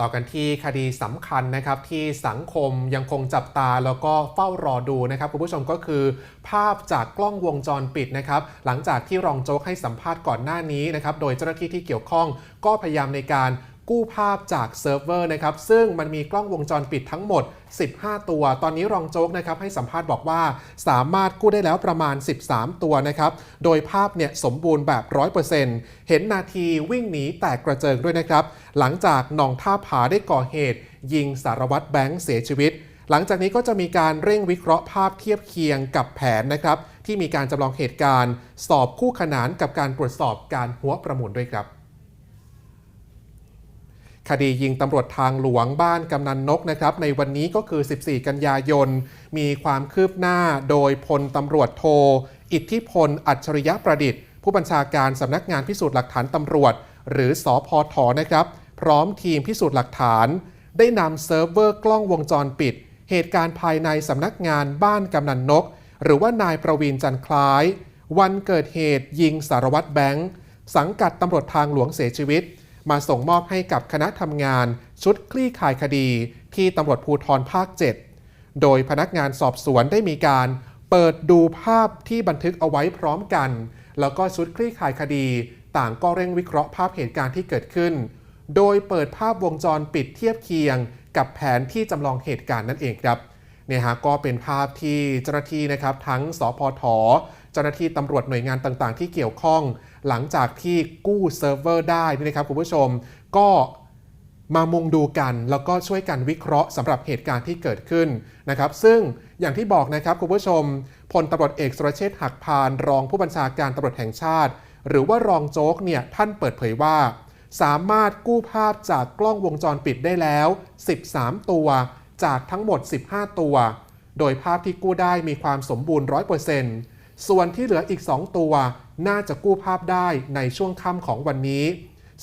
ต่อกันที่คดีสำคัญนะครับที่สังคมยังคงจับตาแล้วก็เฝ้ารอดูนะครับคุณผู้ชมก็คือ ภาพจากกล้องวงจรปิดนะครับหลังจากที่รองโจ๊กให้สัมภาษณ์ก่อนหน้านี้นะครับโดยเจ้าหน้าที่ที่เกี่ยวข้องก็พยายามในการ กู้ภาพจากเซิร์ฟเวอร์นะครับ ซึ่งมันมีกล้องวงจรปิดทั้งหมด 15 ตัว ตอนนี้รองโจ๊กนะครับให้สัมภาษณ์บอกว่าสามารถกู้ได้แล้วประมาณ 13 ตัวนะครับ โดยภาพเนี่ยสมบูรณ์แบบ 100%เห็นนาทีวิ่งหนีแตกกระเจิงด้วยนะครับ หลังจากหนองท่าผาได้ก่อเหตุ ยิงสารวัตรแบงค์เสียชีวิต หลังจากนี้ก็จะมีการเร่งวิเคราะห์ภาพเทียบเคียงกับแผนนะครับที่มีการจำลองเหตุการณ์ สอบคู่ขนานกับการตรวจสอบการหัวประมูลด้วยครับ คดียิงตำรวจทางหลวงบ้านกำนันนกนะครับในวันนี้ก็คือ 14 กันยายน มีความคืบหน้าโดยพลตำรวจโท อิทธิพล อัจฉริยะประดิษฐ์ ผู้บัญชาการสำนักงานพิสูจน์หลักฐานตำรวจ หรือสอพอทนะครับ พร้อมทีมพิสูจน์หลักฐาน ได้นำเซิร์ฟเวอร์กล้องวงจรปิด เหตุการณ์ภายในสำนักงานบ้านกำนันนก หรือว่านายประวีนจันคล้าย วันเกิดเหตุยิงสารวัตรแบงค์สังกัดตำรวจทางหลวงเสียชีวิต มาส่งมอบให้กับคณะทำงานชุดคลี่คลายคดีที่ตำรวจภูธรภาค 7 โดยพนักงานสอบสวนได้มีการเปิดดูภาพที่บันทึกเอาไว้พร้อมกัน แล้วก็ชุดคลี่คลายคดี ต่างก็เร่งวิเคราะห์ภาพเหตุการณ์ที่เกิดขึ้น โดยเปิดภาพวงจรปิดเทียบเคียง กับแผนที่จำลองเหตุการณ์นั่นเองครับเนี่ยฮะก็เป็นภาพที่เจ้าหน้าที่นะครับทั้งสพทเจ้าหน้าที่ตำรวจหน่วยงานต่างๆ ที่เกี่ยวข้อง หลังจากที่กู้เซิร์ฟเวอร์ได้นี่นะครับคุณผู้ชมก็มามุงดูกัน แล้วก็ช่วยกันวิเคราะห์สำหรับเหตุการณ์ที่เกิดขึ้นนะครับซึ่งอย่างที่บอกนะครับคุณผู้ชมพลตำรวจเอกสุรเชษฐ์หักพาน รองผู้บัญชาการตำรวจแห่งชาติ หรือว่ารองโจ๊กเนี่ยท่านเปิดเผยว่า สามารถกู้ภาพจากกล้องวงจรปิดได้แล้ว 13 ตัว จากทั้งหมด 15 ตัว โดยภาพที่กู้ได้มีความสมบูรณ์ 100% ส่วนที่เหลืออีก 2 ตัว น่าจะกู้ภาพได้ในช่วงค่ำของวันนี้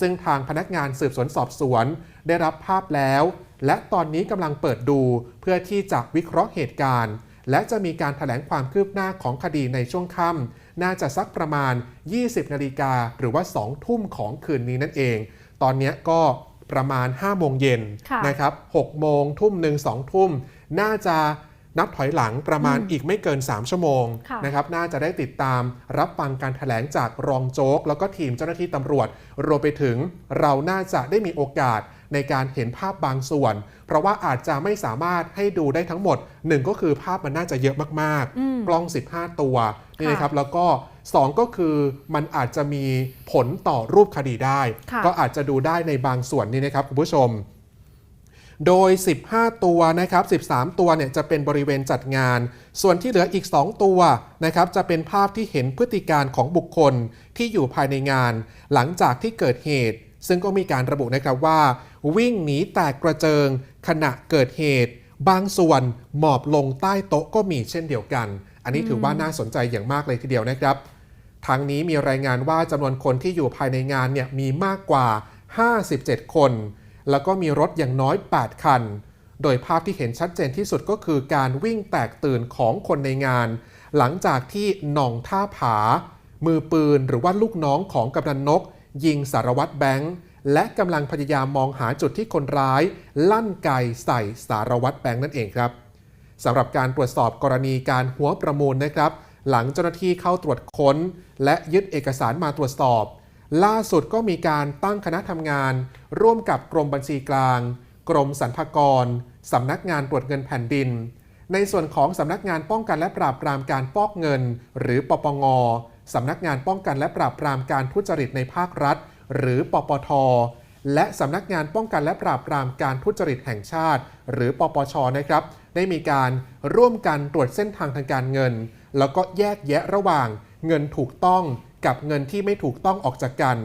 ซึ่งทางพนักงานสืบสวนสอบสวน ได้รับภาพแล้ว และตอนนี้กำลังเปิดดูเพื่อที่จะวิเคราะห์เหตุการณ์ และจะมีการถแถลงความคืบหน้าของคดีในช่วงค่ำน่าจะสักประมาณ 20 นาฬิกาหรือว่า 2 ทุ่มของคืนนี้นั่นเอง ตอนนี้ก็ประมาณ 5 โมงเย็นค่ะนะครับ6โมงทุ่มหนึ่งสองทุ่ม น่าจะ นับถอยหลังประมาณอืมอีกไม่เกิน 3 ชั่วโมงค่ะนะครับน่าจะได้ติดตามรับฟังการถแถลงจากรองโจ๊ก แล้วก็ทีมเจ้าหน้าที่ตำรวจ รวมไปถึงเราน่าจะได้มีโอกาสในการเห็นภาพบางส่วน เพราะว่าอาจจะไม่สามารถให้ดูได้ทั้งหมดหนึ่งก็คือภาพมันน่าจะเยอะมากอืมๆกล้อง 15 ตัวนี่ค่ะนะครับแล้วก็2ก็คือมันอาจจะมีผลต่อรูปคดีได้ค่ะก็อาจจะดูได้ในบางส่วนนี่นะครับคุณผู้ชม โดย 15 ตัวนะครับ 13 ตัวเนี่ยจะเป็นบริเวณจัดงาน ส่วนที่เหลืออีก 2 ตัวนะครับจะเป็นภาพที่เห็นพฤติการของบุคคลที่อยู่ภายในงาน หลังจากที่เกิดเหตุ ซึ่งก็มีการระบุนะครับว่า วิ่งหนีแตกกระเจิง ขณะเกิดเหตุ บางส่วนหมอบลงใต้โต๊ะก็มีเช่นเดียวกัน อันนี้ถือว่าน่าสนใจอย่างมากเลยทีเดียวนะครับทางนี้มีรายงานว่าจำนวนคนที่อยู่ภายในงานเนี่ยมีมากกว่า 57 คน แล้วก็มีรถอย่างน้อย 8 คัน โดยภาพที่เห็นชัดเจนที่สุดก็คือการวิ่งแตกตื่นของคนในงาน หลังจากที่หน่องท่าผา มือปืนหรือว่าลูกน้องของกำนันนก ยิงสารวัตรแบงค์และกำลังพยายามมองหาจุดที่คนร้าย ลั่นไกใส่สารวัตรแบงค์นั่นเองครับสำหรับการตรวจสอบกรณีการหัวประมูลนะครับ หลังเจ้าหน้าที่เข้าตรวจค้น และยึดเอกสารมาตรวจสอบ ล่าสุดก็มีการตั้งคณะทำงาน ร่วมกับกรมบัญชีกลาง กรมสรรพากรสำนักงานตรวจเงินแผ่นดิน ในส่วนของสำนักงานป้องกันและปราบปรามการฟอกเงิน หรือปปงสำนักงานป้องกันและปราบปรามการทุจริตในภาครัฐ หรือปปท และสำนักงานป้องกันและปราบปรามการทุจริตแห่งชาติ หรือปปชนะครับ ได้มีการร่วมกันตรวจเส้นทางทางการเงิน แล้วก็แยกแยะระหว่างเงินถูกต้อง กับเงินที่ไม่ถูกต้องออกจากกัน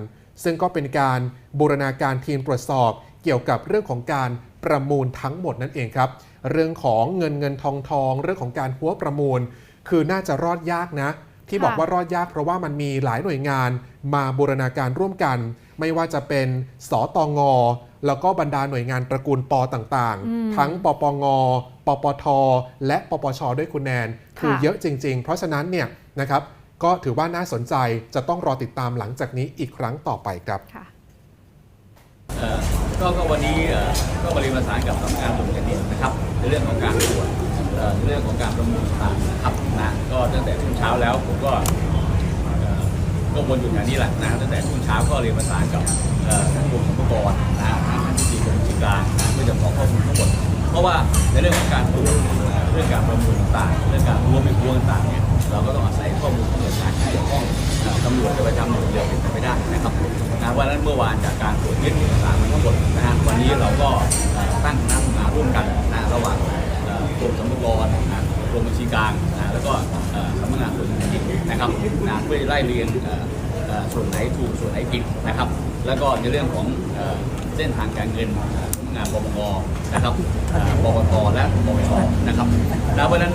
ซึ่งก็เป็นการบูรณาการทีมตรวจสอบเกี่ยวกับเรื่องของการประมูลทั้งหมดนั่นเองครับ เรื่องของเงินเงินทองทอง เรื่องของการหัวประมูล คือน่าจะรอดยากนะ ที่บอกค่ะว่ารอดยากเพราะว่ามันมีหลายหน่วยงานมาบูรณาการร่วมกัน ไม่ว่าจะเป็นสตงแล้วก็บรรดาหน่วยงานตระกูลปต่างอืมๆทั้งปปง ปปท และปปชด้วยคุณแนน คือค่ะเยอะจริง ๆ เพราะฉะนั้นเนี่ยนะครับ ก็ถือว่าน่าสนใจจะต้องรอติดตามหลังจากนี้อีกครั้งต่อไปครับค่ะเอ่อก็ก็วันนี้เอ่อก็บริประสานกับสำนักงานตรวจแผ่นดินนะครับ ในเรื่องของการตรวจเอ่อในเรื่องของการประมูลต่างๆนะครับนะก็ตั้งแต่ช่วงเช้าแล้วผมก็เอ่อก็วนอยู่แถวนี้แหละนะตั้งแต่ช่วงเช้าก็เรียนประสานกับเอ่อทั้งกรมสรรพากรนะทั้งท่านที่กรมชิการนะเพื่อจะขอข้อมูลทั้งหมด เพราะว่าในเรื่องของการตรวจเอ่อเรื่องการประมูลต่างๆเรื่องการรวมไปรวมต่างๆเนี่ย เราก็ต้องอาศัยข้อมูลของหน่วยงานที่เกี่ยวข้องตำรวจจะไปทำหนึ่งเดียวเป็นไปไม่ได้นะครับนะวันนั้นเมื่อวานจากการตรวจยึดเอกสารมาทั้งหมดนะฮะวันนี้เราก็ตั้งคณะทำงานร่วมกันนะระหว่างกรมสรรพากรนะกรมบัญชีกลางนะแล้วก็สำนักงานตรวจแผ่นดินนะครับนะเพื่อไล่เรียงส่วนไหนถูกส่วนไหนผิดนะครับ แล้วก็ในเรื่องของเส้นทางการเงินเงานปปงนะครับเอ่อบกตและปปชนะครับแล้วเพราะนั้น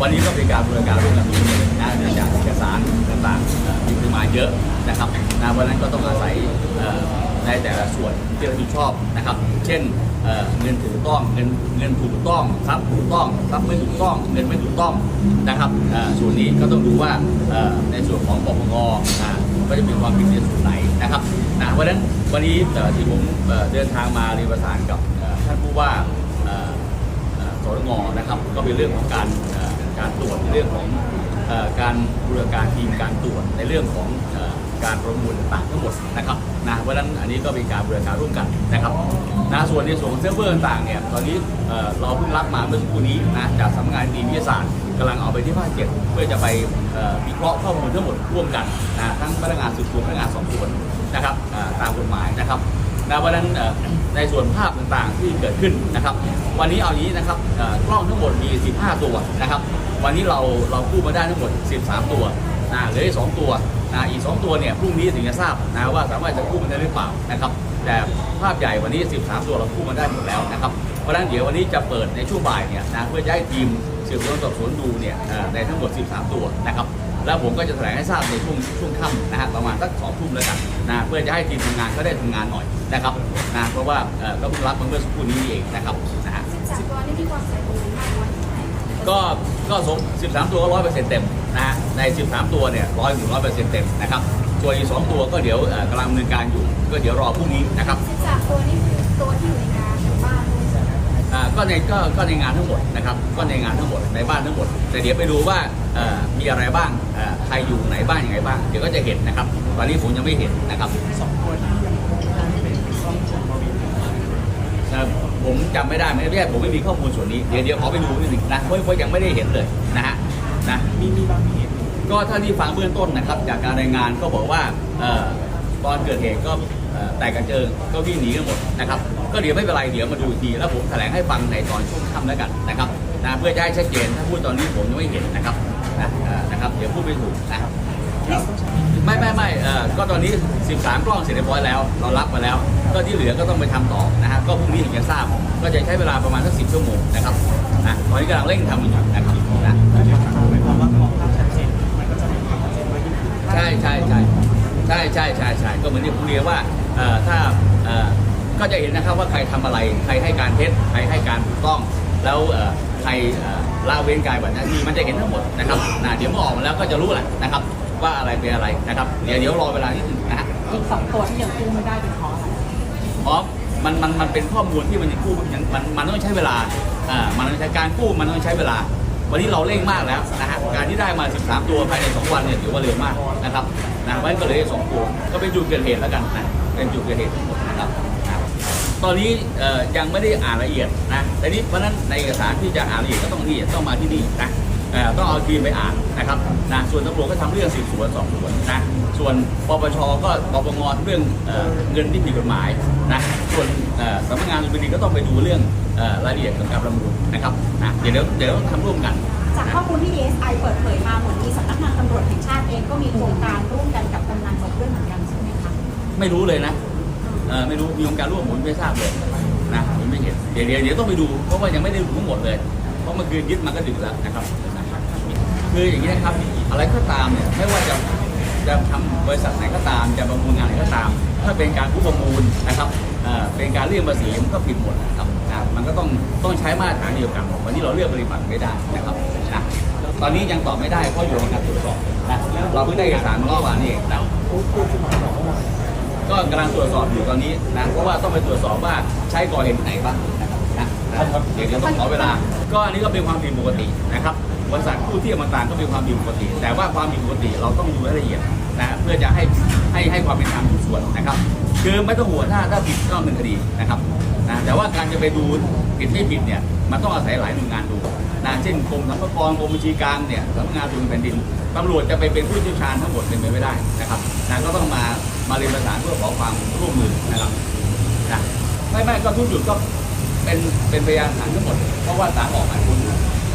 วันนี้ก็เป็นการบริการร่วมกันตรงนี้นะเนื่องจากเอกสารต่างๆมีปริมาณเยอะนะครับนะเพราะนั้นก็ต้องอาศัยในแต่ละส่วนที่เรับผิดชอบนะครับ เช่นเงินถูกต้องเงินเงินถูกต้องทรัพย์ถูกต้องทรัพย์ไม่ถูกต้อง เงินไม่ถูกต้องนะครับส่วนนี้ก็ต้องดูว่าในส่วนของปปงอ ก็จะมีความผิดในส่วนไหนนะครับนะเพราะฉะนั้นวันนี้เอ่ที่ผมเดินทางมาเรียนประสานกับท่านผู้ว่าสรงนะครับ ก็เป็นเรื่องของการการตรวจในเรื่องของการบูรณาการทีมการตรวจในเรื่องของ การประมูลต่างทั้งหมดนะครับนะเพราะฉะนั้นอันนี้ก็เป็นการบรณาการร่วมกันนะครับนะส่วนในส่วนของเซิร์ฟเวอร์ต่างเนี่ยตอนนี้เราเพิ่งรับมาเมื่อสักครู่นี้นะจากสำนักงานดีวิทยาศาสตร์กำลังเอาไปที่ภาคเจ็ดเพื่อจะไปวิเคราะห์ข้อมูลทั้งหมดร่วมกันนะทั้งพนักงานสืบสวนพนักงานสอบสวนนะครับตามกฎหมายนะครับนะเพราะฉะนั้นในส่วนภาพต่างๆที่เกิดขึ้นนะครับ วันนี้เอาอย่างนี้นะครับกล้องทั้งหมดมี 15 ตัวนะครับ วันนี้เราเรากู้มาได้ทั้งหมด 13 ตัวนะเหลืออีก2ตัว นะอีก 2 ตัวเนี่ยพรุ่งนี้ถึงจะทราบนะว่าสามารถจะกู้มาได้หรือเปล่านะครับแต่ภาพใหญ่วันนี้ 13 ตัวเรากู้มาได้หมดแล้วนะครับเพราะฉะนั้นเดี๋ยววันนี้จะเปิดในช่วงบ่ายเนี่ยนะเพื่อจะให้ทีมสืบสวนสอบสวนดูเนี่ยในทั้งหมด 13 ตัวนะครับแล้วผมก็จะแถลงให้ทราบในช่วงช่วงค่ำนะฮะประมาณสักสองทุ่มแล้วกันนะเพื่อจะให้ทีมทำงานเขาได้ทำงานหน่อยนะครับนะเพราะว่าเอ่อก็เพิ่งรับมาเมื่อสักครู่นี้เองนะครับนะฮะ13ตัวนี่มีความสมบูรณ์มาก ก็ก็สม13 ตัวก็ร้อยเปอร์เซ็นต์เต็มนะฮะใน 13 ตัวเนี่ยร้อยถึงร้อยเปอร์เซ็นต์เต็มนะครับส่วนอีกสองตัวก็เดี๋ยวเอ่อกำลังดำเนินการอยู่ ก็เดี๋ยวรอพรุ่งนี้นะครับ13ตัวนี่คือตัวที่อยู่ในงานหรือบ้านด้วยใช่ไหมคะอ่าก็ในก็ก็ในงานทั้งหมดนะครับก็ในงานทั้งหมดในบ้านทั้งหมด แต่เดี๋ยวไปดูว่าเอ่อมีอะไรบ้างเอ่อใครอยู่ไหนบ้างยังไงบ้างเดี๋ยวก็จะเห็นนะครับตอนนี้ผมยังไม่เห็นนะครับสองคน ผมจำไม่ได้ไม่ใช่ผมไม่มีข้อมูลส่วนนี้ เดี๋ยวเดี๋ยวขอไปดูนิดหนึ่งนะเพราะเพราะยังไม่ได้เห็นเลยนะฮะนะมีมีบางเหตุก็เท่าที่ฟังเบื้องต้นนะครับ จากการรายงานก็บอกว่าเอ่อตอนเกิดเหตุก็เอ่อแตกกระเจิงก็วิ่งหนีกันหมดนะครับ ก็เดี๋ยวไม่เป็นไรเดี๋ยวมาดูอีกทีแล้วผมแถลงให้ฟังในตอนช่วงค่ำแล้วกันนะครับนะเพื่อจะให้ชัดเจนถ้าพูดตอนนี้ผมยังไม่เห็นนะครับนะเอ่อนะครับ เดี๋ยวพูดไม่ถูกนะครับ ไม่ไม่ไม่เอ่อก็ตอนนี้ 13 กล้องเสร็จเรียบร้อยแล้ว เรารับมาแล้ว ก็ที่เหลือก็ต้องไปทำต่อนะฮะก็พรุ่งนี้ถึงจะทราบ ก็จะใช้เวลาประมาณสักสิชั่วโมงนะครับนะตอนนี้กำลังเร่งทำอยู่นะครับนะใช่ใช่ใช่ใช่ใช่ใช่ใช่ก็เหมือนที่ผมเรียนว่าเอ่อถ้าเอ่อก็จะเห็นนะครับว่าใครทำอะไรใครให้การเท็จใครให้การถูกต้อง แล้วเอ่อใครเอ่อละเว้นการปฏิบัติหน้าที่มันจะเห็นทั้งหมดนะครับนะเดี๋ยวเมื่อออกมาแล้วก็จะรู้แหละนะครับ ว่าอะไรเป็นอะไรนะครับ เดี๋ยวเดี๋ยวรอเวลานิดนึงนะฮะอีกสองตัวที่ยังกู้ไม่ได้เป็นเพราะอะไรเพราะมันมันมันเป็นข้อมูลที่มันยังกู้ยังมันมันต้องใช้เวลาอ่ามันต้องใช้การกู้มันต้องใช้เวลา วันนี้เราเร่งมากแล้วนะฮะการที่ได้มา 13 ตัวภายใน 2 วันเนี่ยถือว่าเร็วมากนะครับนะเพราะฉะนั้นก็เลยได้สองตัวก็เป็นจุดเกิดเหตุแล้วกันนะเป็นจุดเกิดเหตุทั้งหมดนะครับนะตอนนี้เอ่อยังไม่ได้อ่านละเอียดนะแต่นี้เพราะฉะนั้นในเอกสารที่จะอ่านละเอียดก็ต้องนี่ต้องมาที่นี่นะเอ่อ ต้องเอาทีมไปอ่านนะครับนะส่วนตำรวจก็ทำเรื่องสืบสวนสอบสวนนะส่วนปปชก็ปปงเรื่องเอ่อเงินที่ผิดกฎหมายนะส่วนเอ่อสำนักงานสุพรรณก็ต้องไปดูเรื่องเอ่อรายละเอียดของการประมูลนะครับนะเดี๋ยวเดี๋ยวเดี๋ยวต้องทำร่วมกัน จากข้อมูลที่ DSI เปิดเผยมาเหมือนมีสำนักงานตำรวจแห่งชาติเองก็มีโครงการร่วมกันกับกำนันนกด้วยเหมือนกันใช่ไหมคะไม่รู้เลยนะเออไม่รู้มีองค์การร่วมผมไม่ทราบเลยนะผมไม่เห็นเดี๋ยวเดี๋ยวเดี๋ยวต้องไปดูเพราะว่ายังไม่ได้ดูทั้งหมดเลย เพราะเมื่อคืนยึดมาก็ดึกแล้วนะครับ คืออย่างนี้นะครับอะไรก็ตามเนี่ยไม่ว่าจะจะทำบริษัทไหนก็ตามจะประมูลงานไหนก็ตาม ถ้าเป็นการผู้ประมูลนะครับเป็นการเรียกภาษีมันก็ผิดหมดนะครับนะมันก็ต้องต้องใช้มาตรฐานเดียวกันวันนี้เราเลือกปฏิบัติไม่ได้นะครับนะตอนนี้ยังตอบไม่ได้เพราะอยู่ระหว่างการตรวจสอบนะเราเพิ่งได้เอกสารเมื่อวานนี้เองนะก็กำลังตรวจสอบอยู่ตอนนี้นะเพราะว่าต้องไปตรวจสอบว่าใช้ก่อเหตุไหนบ้างนะครับนะนะเดี๋ยวเดี๋ยวต้องขอเวลา ก็อันนี้ก็เป็นความผิดปกตินะครับ บริษัทผู้เทียบต่างๆก็เป็นความผิดปกติ แต่ว่าความผิดปกติเราต้องดูให้ละเอียดนะเพื่อจะให้ให้ให้ความเป็นธรรมทุกส่วนนะครับ คือไม่ต้องห่วถ้าถ้าผิดก็ดำเนินคดีนะครับนะแต่ว่าการจะไปดูผิดไม่ผิดเนี่ยมันต้องอาศัยหลายหน่วยงานดูนะเช่นกรมสรรพากรกรมบัญชีกลางเนี่ยสำนักงานตรวจเงินแผ่นดินตำรวจจะไปเป็นผู้เชี่ยวชาญทั้งหมดเป็นไปไม่ได้นะครับนะก็ต้องมามาเรียนประสานเพื่อขอความร่วมมือนะครับนะไม่ไม่ก็ทุกจุดก็เป็นเป็นพยานฐานทั้งหมดเพราะว่าศาลออกหมายค้น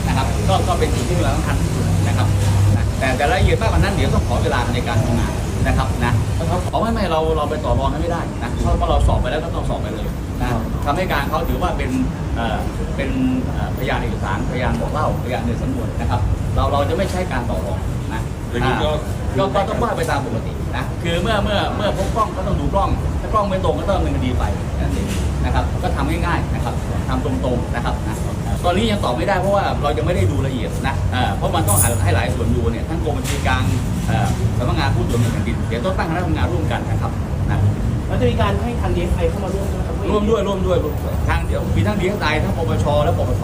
นะครับก็ก็เป็นจุดที่เราต้องทันที่สุดนะครับนะแต่แต่รายละเอียดมากกว่านั้นเดี๋ยวต้องขอเวลาในการทำงานนะครับนะเพราะไม่ไม่เราเราไปต่อรองให้ไม่ได้นะเพราะว่าเราสอบไปแล้วก็ต้องสอบไปเลยนะทำให้การเขาถือว่าเป็นเอ่อเป็นเอ่อพยานเอกสารพยานบอกเล่าพยานในสำนวนนะครับ เราเราจะไม่ใช้การต่อรองนะอย่างนี้ก็ก็ก็ต้องว่าไปตามปกตินะคือเมื่อเมื่อเมื่อพบกล้องก็ต้องดูกล้อง ถ้ากล้องไม่ตรงก็ต้องดำเนินคดีไปนั่นเองนะครับก็ทำง่ายๆนะครับทำตรงๆนะครับนะ ตอนนี้ยังตอบไม่ได้เพราะว่าเรายังไม่ได้ดูละเอียดนะเอ่อเพราะมันต้องให้หลายส่วนดูเนี่ยทั้งกรมบัญชีกลางเอ่อสำนักงานผู้ตรวจเงินแผ่นดินเดี๋ยวต้องตั้งคณะทำงานร่วมกันนะครับนะแล้วจะมีการให้ทาง DSI เข้ามาร่วมด้วยไหมครับร่วมด้วยร่วมด้วยร่วมด้วยทางเดี๋ยวมีทั้งดีทั้งไตทั้งปปชและปปท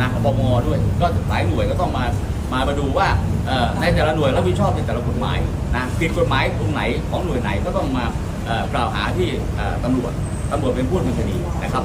นะปมด้วย ก็หลายหน่วยก็ต้องมามามาดูว่าเอ่อในแต่ละหน่วยรับผิดชอบในแต่ละกฎหมายนะผิดกฎหมายตรงไหนของหน่วยไหนก็ต้องมาเอ่อกล่าวหาที่เอ่อตำรวจตำรวจเป็นผู้ดำเนินคดีนะครับ